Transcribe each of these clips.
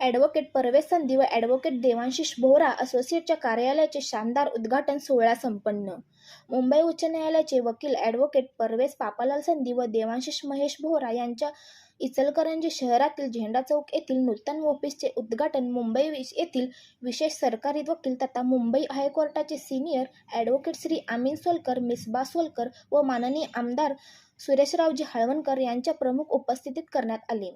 Advocate Pervez संधी व advocate देवांशिष Bohra असोसिएटच्या कार्यालयाचे शानदार उद्घाटन सोहळा संपन्न. मुंबई उच्च न्यायालयाचे वकील ॲडव्होकेट परवेज पापालाल संधी व देवांशिष महेश बोहरा यांच्या इचलकरंजी शहरातील झेंडा चौक येथील नूतन ऑफिसचे उद्घाटन मुंबई विश- येथील विशेष सरकारी वकील तथा मुंबई हायकोर्टाचे सिनियर ॲडव्होकेट श्री आमिन सोलकर मिसबा सोलकर व माननीय आमदार सुरेशरावजी हळवणकर यांच्या प्रमुख उपस्थितीत करण्यात आले.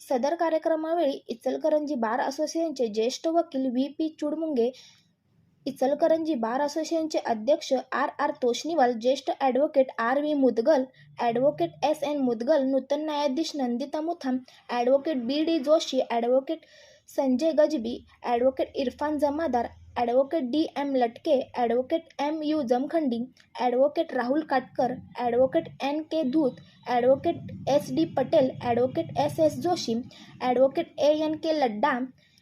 सदर कार्यक्रमावेळी इचलकरंजी बार असोसिएशनचे ज्येष्ठ वकील V P Chudmunge Ichalkaranji bar असोसिएशनचे अध्यक्ष आर आर तोष्णीवाल ज्येष्ठ advocate R V Mudgal advocate S N Mudgal नूतन न्यायाधीश Nandita Mutham advocate B D Joshi advocate Sanjay Gajbi advocate Irfan Jamadar advocate D M Latke advocate M U Jamkhandi advocate Rahul Katkar advocate N K Dhoot advocate S D Patel advocate S S Joshi advocate A N K Ladda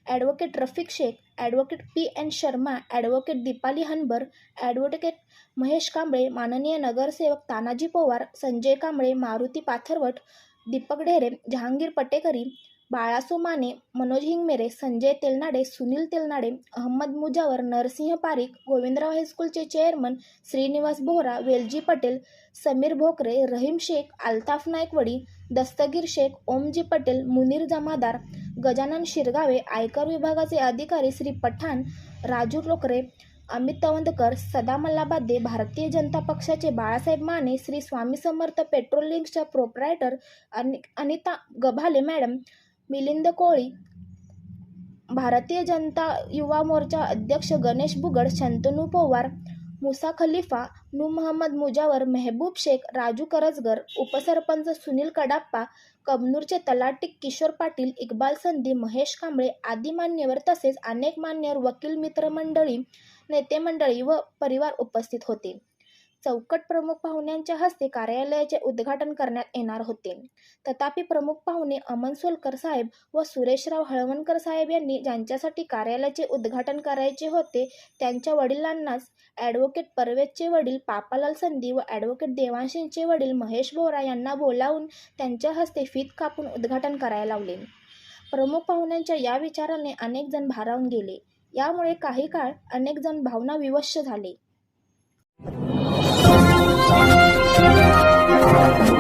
advocate Rafiq Shaikh advocate P N Sharma advocate Deepali Hanbar advocate Mahesh Kamble, माननीय नगरसेवक तानाजी पवार, संजय कांबळे, मारुती पाथरवट, दीपक ढेरे, जहांगीर पटेकरी बाळासो माने मनोज हिंगमेरे संजय तेलनाडे सुनील तेलनाडे अहमद मुजावर नरसिंह पारिक गोविंदराव हायस्कूलचे chairman Shrinivas Bohra Velji Patel Sameer Bhokare Rahim Shaikh Altaf Naikwadi Dastagir Shaikh Omji Patel Munir Jamadar Gajanan Shirgave आयकर विभागाचे अधिकारी श्री पठाण राजू लोकरे अमित तवंदकर सदा मल्लाबादे भारतीय जनता पक्षाचे Balasaheb Mane Shri Swami Samarth petrol लिंकच्या प्रोप्रायटर अनि अनिता गभाले मॅडम मिलिंद कोळी भारतीय जनता युवा मोर्चा अध्यक्ष गणेश बुगड शंतनू पवार मुसा खलिफा नू महम्मद मुजावर मेहबूब शेख राजू करजगर उपसरपंच सुनील कडाप्पा कबनूरचे तलाटी किशोर पाटील इक्बाल संधी महेश कांबळे आदी मान्यवर तसेच अनेक मान्यवर वकील मित्रमंडळी नेते मंडळी व परिवार उपस्थित होते. चौकट प्रमुख पाहुण्यांच्या हस्ते कार्यालयाचे उद्घाटन करण्यात येणार होते. तथापि प्रमुख पाहुणे अमन सोलकर साहेब व सुरेशराव हळवणकर साहेब यांनी ज्यांच्यासाठी कार्यालयाचे उद्घाटन करायचे होते त्यांच्या वडिलांनाच ॲडव्होकेट परवेजचे वडील पापालाल संधी व ॲडव्होकेट देवांशींचे वडील महेश बोरा यांना बोलावून त्यांच्या हस्ते फीत कापून उद्घाटन करायला लावले. प्रमुख पाहुण्यांच्या या विचाराने अनेक जण भारावून गेले. यामुळे काही काळ अनेक जण भावना विवश झाले. Thank you.